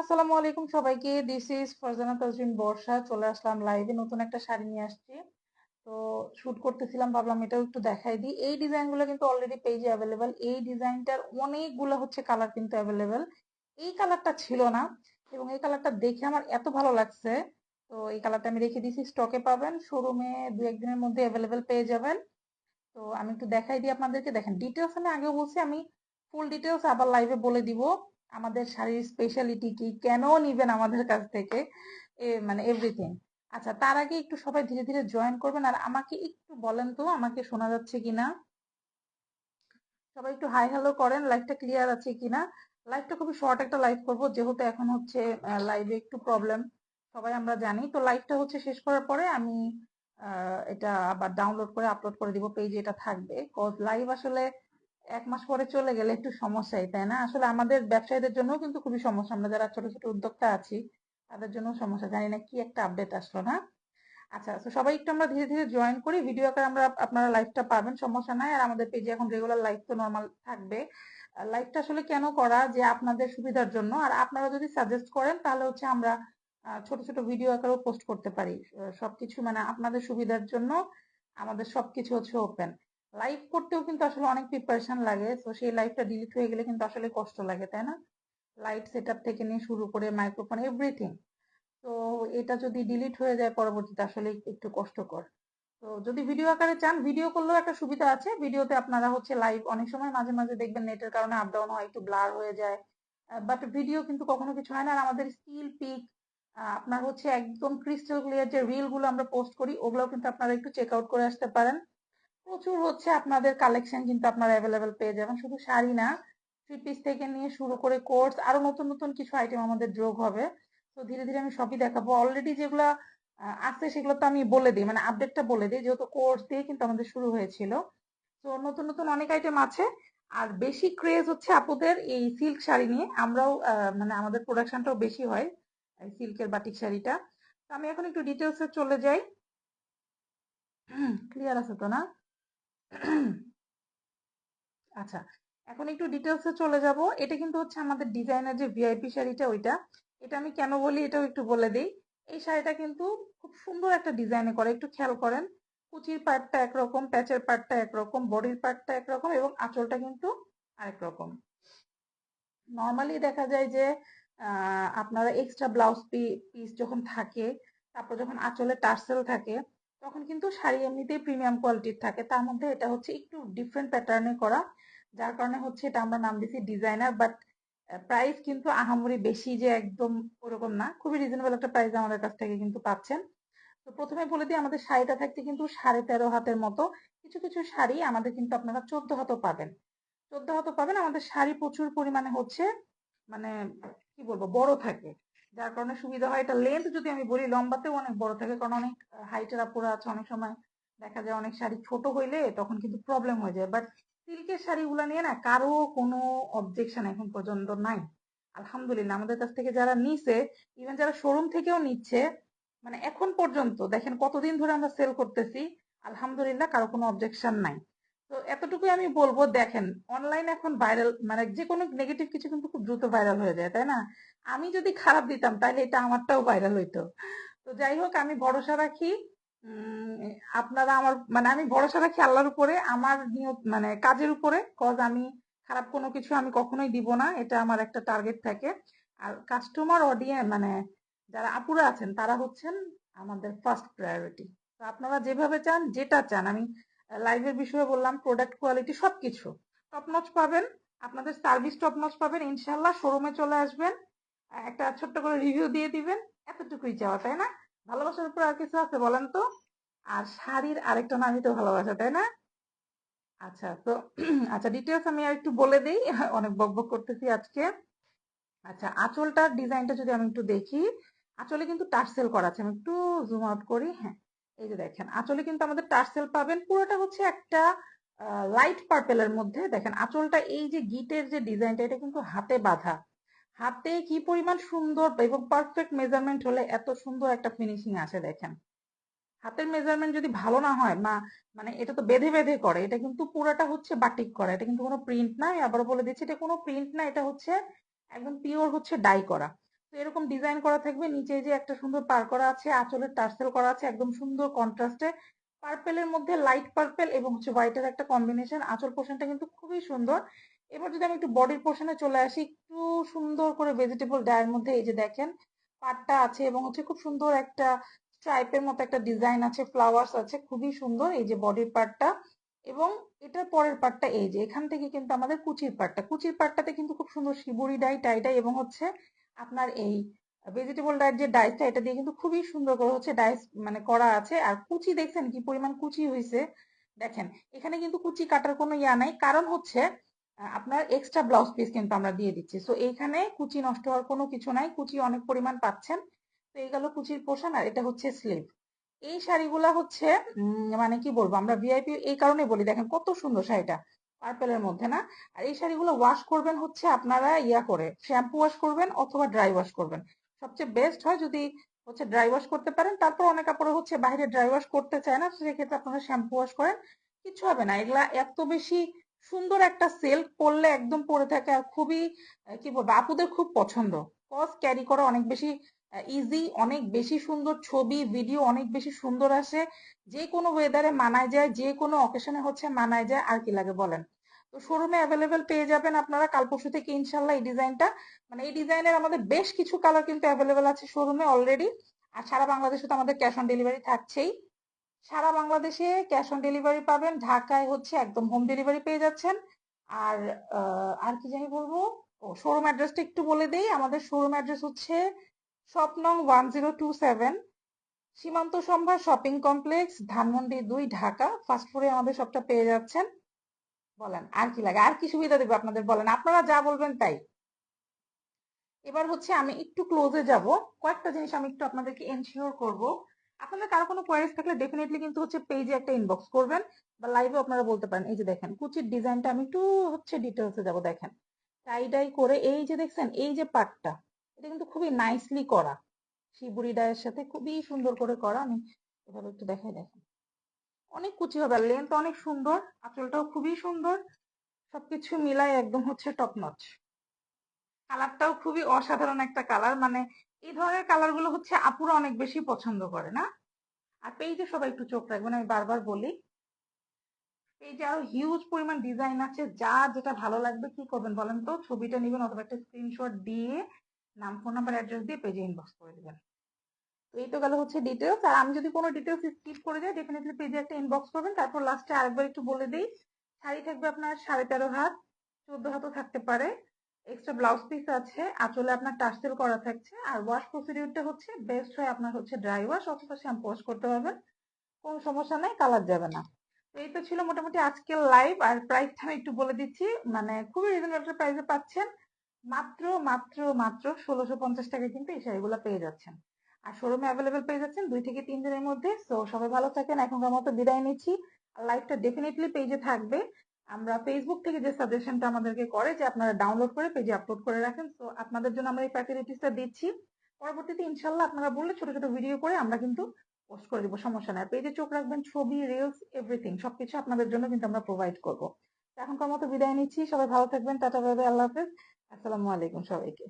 আসসালামু আলাইকুম সবাইকে। ফারজানা বর্ষা চলে আসলাম লাইভে নতুন একটা শাড়ি নিয়ে আসছি। তো করতেছিলাম, ভাবলাম এটাও একটু দেখাই দিই। এই ডিজাইনগুলো কিন্তু অলরেডি অ্যাভেলেবেল এই ডিজাইনটার অনেকগুলো হচ্ছে কালার কিন্তু অ্যাভেলেবেল এই কালারটা ছিল না, এবং এই কালারটা দেখে আমার এত ভালো লাগছে। তো এই কালারটা আমি রেখে দিয়েছি। স্টকে পাবেন শোরুমে দু একদিনের মধ্যে অ্যাভেলেবেল পেয়ে যাবেন। তো আমি একটু দেখাই দিই আপনাদেরকে। দেখেন ডিটেলস আমি আগে বলছি, আমি ফুল ডিটেলস আবার লাইভে বলে দিব। আমাদের শাড়ির স্পেশালিটি কি, কেন নিবেন আমাদের কাছ থেকে? মানে এভরিথিং আচ্ছা তার আগে একটু সবাই ধীরে ধীরে জয়েন করবেন, আর আমাকে একটু বলেন তো, আমাকে শোনা যাচ্ছে কিনা? সবাই একটু হাই হ্যালো করেন লাইভটা ক্লিয়ার আছে কিনা? লাইভটা খুবই শর্ট একটা লাইভ করব, যেহেতু এখন হচ্ছে লাইভে একটু প্রবলেম সবাই আমরা জানি। তো লাইভটা হচ্ছে শেষ করার পরে আমি এটা আবার ডাউনলোড করে আপলোড করে দিব পেজে এটা থাকবে। কজ লাইভ আসলে এক মাস পরে চলে গেলে একটু সমস্যাই, তাই না? আসলে আমাদের ব্যবসায়ীদের জন্য কিন্তু খুবই সমস্যা। আমরা যারা ছোট ছোট উদ্যোক্তা আছি, তাদের জন্য সমস্যা। জানি না কি একটা আপডেট আসলো না? আচ্ছা তো সবাই একটু আমরা ধীরে ধীরে জয়েন করি। ভিডিও আকারে আমরা, আপনারা লাইভটা পাবেন, সমস্যা নাই। আর আমাদের পেজে এখন রেগুলার লাইভ তো নর্মাল থাকবে। লাইভটা আসলে কেন করা? যে আপনাদের সুবিধার জন্য। আর আপনারা যদি সাজেস্ট করেন, তাহলে হচ্ছে আমরা ছোট ছোট ভিডিও আকারেও পোস্ট করতে পারি। সবকিছু মানে আপনাদের সুবিধার জন্য আমাদের সবকিছু হচ্ছে ওপেন লাইভ করতেও কিন্তু আসলে অনেক প্রিপারেশন লাগে, তো সেই লাইভটা ডিলিট হয়ে গেলে কিন্তু আসলে কষ্ট লাগে, তাই না? লাইট সেট থেকে নিয়ে শুরু করে মাইক্রোফোন এভরিথিং তো এটা যদি ডিলিট হয়ে যায় পরবর্তীতে আসলে একটু কষ্টকর। তো যদি ভিডিও আকারে চান ভিডিও করলেও একটা সুবিধা আছে। ভিডিওতে আপনারা হচ্ছে লাইভ অনেক সময় মাঝে মাঝে দেখবেন নেটের কারণে আপ ডাউন হয় একটু ব্লার হয়ে যায়। বাট ভিডিও কিন্তু কখনো কিছু হয় না। আর আমাদের স্টিল পিক আপনার হচ্ছে একদম ক্রিস্টাল ক্লিয়ার যে রিলগুলো আমরা পোস্ট করি ওগুলো কিন্তু আপনারা একটু চেক আউট করে আসতে পারেন। প্রচুর হচ্ছে আপনাদের কালেকশন কিন্তু আপনারা অ্যাভেলেবেল পেয়ে যাবেন। শুধু শাড়ি না থ্রি পিস থেকে নিয়ে শুরু করে কোর্স আরও নতুন নতুন কিছু আইটেম আমাদের যোগ হবে। তো ধীরে ধীরে আমি সবই দেখাবো। অলরেডি যেগুলো আছে সেগুলো তো আমি বলে দিই মানে আপডেটটা বলে দিই, যেহেতু কোর্স দিয়ে কিন্তু আমাদের শুরু হয়েছিল। তো নতুন নতুন অনেক আইটেম আছে। আর বেশি ক্রেজ হচ্ছে আপুদের এই সিল্ক শাড়ি নিয়ে। আমরাও মানে আমাদের প্রোডাকশনটাও বেশি হয়। সিল্কের বাটিক শাড়িটা। তো আমি এখন একটু ডিটেলসে চলে যাই। ক্লিয়ার আছে তো না? আচ্ছা এখন একটু ডিটেলসে চলে যাব। এটা কিন্তু হচ্ছে আমাদের ডিজাইনার যে ভিআইপি শাড়িটা ওইটা। এটা আমি কেন বলি এটাও একটু বলে দিই। এই শাড়িটা কিন্তু খুব সুন্দর একটা ডিজাইনে করে। একটু খেয়াল করেন, কুচির পার্টটা একরকম, প্যাচের পার্টটা একরকম, বডির পার্টটা একরকম এবং আঁচলটা কিন্তু আরেক রকম। নর্মালি দেখা যায় যে আপনারা এক্সট্রা ব্লাউজ পিস যখন থাকে, তারপর যখন আঁচলে টার্সেল থাকে, তখন কিন্তু শাড়ি এমনিতেই প্রিমিয়াম কোয়ালিটির থাকে। তার মধ্যে এটা হচ্ছে একটু ডিফারেন্ট প্যাটার্নে করা, যার কারণে হচ্ছে এটা আমরা নাম দিছি ডিজাইনার বাট প্রাইস কিন্তু আহামরি বেশি যে একদম ওরকম না। খুবই রিজনেবল একটা প্রাইস আমাদের কাছ থেকে কিন্তু পাচ্ছেন। তো প্রথমে বলে দিই, আমাদের শাড়িটা থাকতে কিন্তু সাড়ে তেরো হাতের মতো। কিছু কিছু শাড়ি আমাদের কিন্তু আপনারা চোদ্দ হাতও পাবেন। চোদ্দ হাতও পাবেন। আমাদের শাড়ি প্রচুর পরিমাণে হচ্ছে মানে কি বলব, বড় থাকে। যার কারণে সুবিধা হয়, এটা লেন্থ যদি আমি বলি, লম্বাতেও অনেক বড় থাকে, কারণ অনেক হাইটের আপুরা আছে, অনেক সময় দেখা যায় অনেক শাড়ি ছোট হইলে তখন কিন্তু প্রবলেম হয়ে যায়। বাট সিল্কের শাড়িগুলো নিয়ে না, কারও কোনো অবজেকশন এখন পর্যন্ত নাই। আলহামদুলিল্লাহ, আমাদের কাছ থেকে যারা নিছে ইভেন যারা শোরুম থেকেও নিচ্ছে মানে এখন পর্যন্ত, দেখেন কতদিন ধরে আমরা সেল করতেছি, আলহামদুলিল্লাহ কারও কোনো অবজেকশন নাই। তো এতটুকুই আমি বলব, দেখেন অনলাইন এখন ভাইরাল মানে যে কোনো নেগেটিভ কিছু কিন্তু খুব দ্রুত ভাইরাল হয়ে যায়, তাই না? আমি যদি খারাপ দিতাম তাহলে এটা আমারটাও ভাইরাল হইতো। তো যাই হোক, আমি ভরসা রাখি আপনারা আমার মানে আমি ভরসা রাখি আল্লাহর উপরে, আমার নিয়ত মানে কাজের উপরে কজ আমি খারাপ কোনো কিছু আমি কখনোই দিব না, এটা আমার একটা টার্গেট থাকে। আর কাস্টমার অডিয়েন্স মানে যারা আপুরা আছেন, তারা হচ্ছেন আমাদের ফার্স্ট প্রায়োরিটি তো আপনারা যেভাবে চান, যেটা চান, আমি লাইভের বিষয়ে বললাম প্রোডাক্ট কোয়ালিটি সবকিছু। টপ নচ পাবেন, আপনাদের সার্ভিস টপ নচ পাবেন ইনশাল্লাহ শোরুমে চলে আসবেন। একটা ছোট্ট করে রিভিউ দিয়ে দিবেন, এতটুকুই চাওয়া, তাই না? ভালোবাসার উপর আর কিছু আছে বলেন তো? আর শাড়ির আরেকটা নামই তো ভালোবাসা, তাই না? আচ্ছা তো আচ্ছা ডিটেলস আমি আর একটু বলে দিই, অনেক বক বক করতেছি আজকে। আচ্ছা আঁচলটার ডিজাইনটা যদি আমি একটু দেখি, আঁচলে কিন্তু টার্সেল করা আছে, আমি একটু জুম আউট করি হ্যাঁ। এই যে দেখেন, আঁচলে কিন্তু আমাদের টার্সেল পাবেন। পুরোটা হচ্ছে একটা লাইট পার্পেলের মধ্যে। দেখেন, আঁচলটা এই যে গিটের যে ডিজাইনটা এটা কিন্তু হাতে বাঁধা। হাতে কি পরিমাণ সুন্দর এবং পারফেক্ট মেজারমেন্ট হলে এত সুন্দর একটা ফিনিশিং আসে, দেখেন। হাতের মেজারমেন্ট যদি ভালো না হয়, মা মানে এটা তো বেঁধে বেঁধে করে, এটা কিন্তু পুরাটা হচ্ছে বাটিক করা। এটা কিন্তু কোনো প্রিন্ট না আমি আবারও বলে দিচ্ছি, এটা কোনো প্রিন্ট না, এটা হচ্ছে একদম পিওর হচ্ছে ডাই করা। তো এরকম ডিজাইন করা থাকবে, নিচে যে একটা সুন্দর পার করা আছে, আঁচলের টার্সেল করা আছে, একদম সুন্দর কন্ট্রাস্টে পার্পেলের মধ্যে লাইট পার্পেল এবং হচ্ছে হোয়াইটের একটা কম্বিনেশন আঁচল পোর্শনটা কিন্তু খুবই সুন্দর। এবার যদি আমি একটু বডির পোর্শনে চলে আসি, একটু সুন্দর করে ভেজিটেবল ডায়ের মধ্যে এই যে দেখেন পাটটা আছে এবং হচ্ছে খুব সুন্দর একটা স্ট্রাইপের মতো একটা ডিজাইন আছে ফ্লাওয়ার্স আছে, খুবই সুন্দর এই যে বডির পার্টটা এবং এটার পরের পার্টটা এই যে, এখান থেকে কিন্তু আমাদের কুচির পার্টটা কুচির পার্টটাতে কিন্তু খুব সুন্দর শিবুরি ডাই টাই ডাই এবং হচ্ছে আপনার এই ভেজিটেবল ডাইট যে ডাইসটা এটা দিয়ে কিন্তু খুবই সুন্দর করে হচ্ছে ডাইস মানে করা আছে। আর কুচি দেখছেন কি পরিমাণ কুচি হয়েছে দেখেন, এখানে কিন্তু কুচি কাটার কোনো ইয়া নাই। কারণ হচ্ছে আপনার এক্সট্রা ব্লাউজ পিস কিন্তু আমরা দিয়ে দিচ্ছি। সো এইখানে কুচি নষ্ট হওয়ার কোনো কিছু নাই। কুচি অনেক পরিমাণ পাচ্ছেন। তো, এই গেল কুচির পোষণ আর এটা হচ্ছে স্লিভ এই শাড়িগুলা হচ্ছে মানে কি বলব, আমরা ভিআইপি এই কারণে বলি। দেখেন কত সুন্দর শাড়িটা। পার্পেলের মধ্যে, না? আর এই শাড়িগুলো ওয়াশ করবেন হচ্ছে আপনারা ইয়া করে শ্যাম্পু ওয়াশ করবেন অথবা ড্রাই ওয়াশ করবেন। সবচেয়ে বেস্ট হয় যদি হচ্ছে ড্রাই ওয়াশ করতে পারেন, তারপর অনেক কাপড় হচ্ছে বাইরে ড্রাই ওয়াশ করতে চায় না সেক্ষেত্রে আপনারা শ্যাম্পু ওয়াশ করেন। কিছু হবে না, এগুলা এত বেশি সুন্দর একটা সিল্ক পরলে একদম পরে থাকে আর খুবই কি বলব, আপুদের খুব পছন্দ। কস ক্যারি করা অনেক বেশি ইজি অনেক বেশি সুন্দর ছবি ভিডিও অনেক বেশি সুন্দর আসে। যে কোনো ওয়েদারে মানায় যায় যে কোনো অকেশনে হচ্ছে মানায় যায়, আর কি লাগে বলেন? তো শোরুমে অ্যাভেলেবেল পেয়ে যাবেন আপনারা। কাল পরশু থেকে ইনশাল্লাহ এই ডিজাইনটা। মানে এই ডিজাইনের আমাদের বেশ কিছু কালার কিন্তু অ্যাভেলেবেল আছে শোরুমে অলরেডি আর সারা বাংলাদেশে তো আমাদের ক্যাশ অন ডেলিভারি থাকছেই। সারা বাংলাদেশে ক্যাশ অন ডেলিভারি পাবেন। ঢাকায় হচ্ছে একদম হোম ডেলিভারি পেয়ে যাচ্ছেন। আর আর কি জানি বলব? ও শোরুম অ্যাড্রেসটা একটু বলে দেই। আমাদের শোরুম অ্যাড্রেস হচ্ছে শপ নং one zero two seven Seemanta Sambhar shopping complex Dhanmondi দুই, ঢাকা। ফার্স্ট ফ্লোরে আমাদের সবটা পেয়ে যাচ্ছেন। বলেন, আর কি লাগে? আর কি সুবিধা দেবে আপনাদের? বলেন, আপনারা যা বলবেন তাই। এবার হচ্ছে আমি একটু ক্লোজে যাব। কয়েকটা জিনিস আমি একটু আপনাদেরকে এনশিওর করব। আপনাদের কারও কোনো কোয়ারিজ থাকলে ডেফিনেটলি কিন্তু হচ্ছে পেজে একটা ইনবক্স করবেন বা লাইভে আপনারা বলতে পারেন, এই যে দেখেন, কুচির ডিজাইনটা আমি একটু হচ্ছে ডিটেলসে যাব, দেখেন। টাই ডাই করে এই যে দেখছেন, এই যে পাটটা, এটা কিন্তু খুবই নাইসলি করা। শিবুরি ডায়ের সাথে খুবই সুন্দর করে করা। আমি এভাবে একটু দেখাই, দেখেন। অনেক কুচি হবে, আর লেন্থ অনেক সুন্দর, আঁচলটাও খুবই সুন্দর, সবকিছু মিলাই একদম হচ্ছে টপ নচ কালারটাও খুবই অসাধারণ একটা কালার মানে এই ধরনের কালারগুলো হচ্ছে আপুরা অনেক বেশি পছন্দ করে, না? আর পেজে সবাই একটু চোখ রাখবেন, আমি বারবার বলি। পেজে আরও হিউজ পরিমাণ ডিজাইন আছে, যা যেটা ভালো লাগবে কি করবেন বলেন তো? ছবিটা নেবেন অথবা একটা স্ক্রিনশট দিয়ে নাম ফোন নাম্বার অ্যাড্রেস দিয়ে পেজে ইনবক্স করে দিবেন। এই তো গেল হচ্ছে ডিটেলস আর আমি যদি কোনো ডিটেলস স্কিপ করে যাই ডেফিনেটলি পেজে একটা ইনবক্স করবেন তারপর লাস্টে আরেকবার একটু বলে দিই, শাড়ি থাকবে আপনার সাড়ে তেরো হাত, চোদ্দ হাতও থাকতে পারে। এক্সট্রা ব্লাউজ পিস আছে, আঁচলে আপনার টার্সেল করা থাকছে। আর ওয়াশ প্রসিডিউরটা হচ্ছে বেস্ট হয় আপনার হচ্ছে ড্রাই ওয়াশ অথবা শ্যাম্পু ওয়াশ করতে পারবেন। কোনো সমস্যা নাই কালার যাবে না। এই তো ছিল মোটামুটি আজকের লাইভ আর প্রাইসটা আমি একটু বলে দিচ্ছি মানে খুবই রিজনেবল প্রাইসে পাচ্ছেন। মাত্র মাত্র মাত্র ষোলোশো পঞ্চাশ টাকায় কিন্তু এই শাড়িগুলো পেয়ে যাচ্ছেন। আর শোরুমে অ্যাভেলেবেল পেয়ে যাচ্ছেন দুই থেকে তিন দিনের মধ্যে। তো সবাই ভালো থাকেন এখনকার মতো বিদায় নিচ্ছি। লাইভটা ডেফিনেটলি পেজে থাকবে। আমরা ফেসবুক থেকে যে সাজেশনটা আমাদেরকে করে যে আপনারা ডাউনলোড করে পেজে আপলোড করে রাখেন। তো আপনাদের জন্য আমরা এই ফ্যাসিলিটিসটা দিচ্ছি। পরবর্তীতে ইনশাল্লাহ আপনারা বললে ছোট ছোট ভিডিও করে আমরা কিন্তু পোস্ট করে দিব সমস্যা নাই। পেজে চোখ রাখবেন ছবি রিলস এভরিথিং সবকিছু আপনাদের জন্য কিন্তু আমরা প্রোভাইড করব। এখনকার মতো বিদায় নিচ্ছি। সবাই ভালো থাকবেন। টাটা বাই, আল্লাহ হাফেজ। আসসালামু আলাইকুম সবাইকে।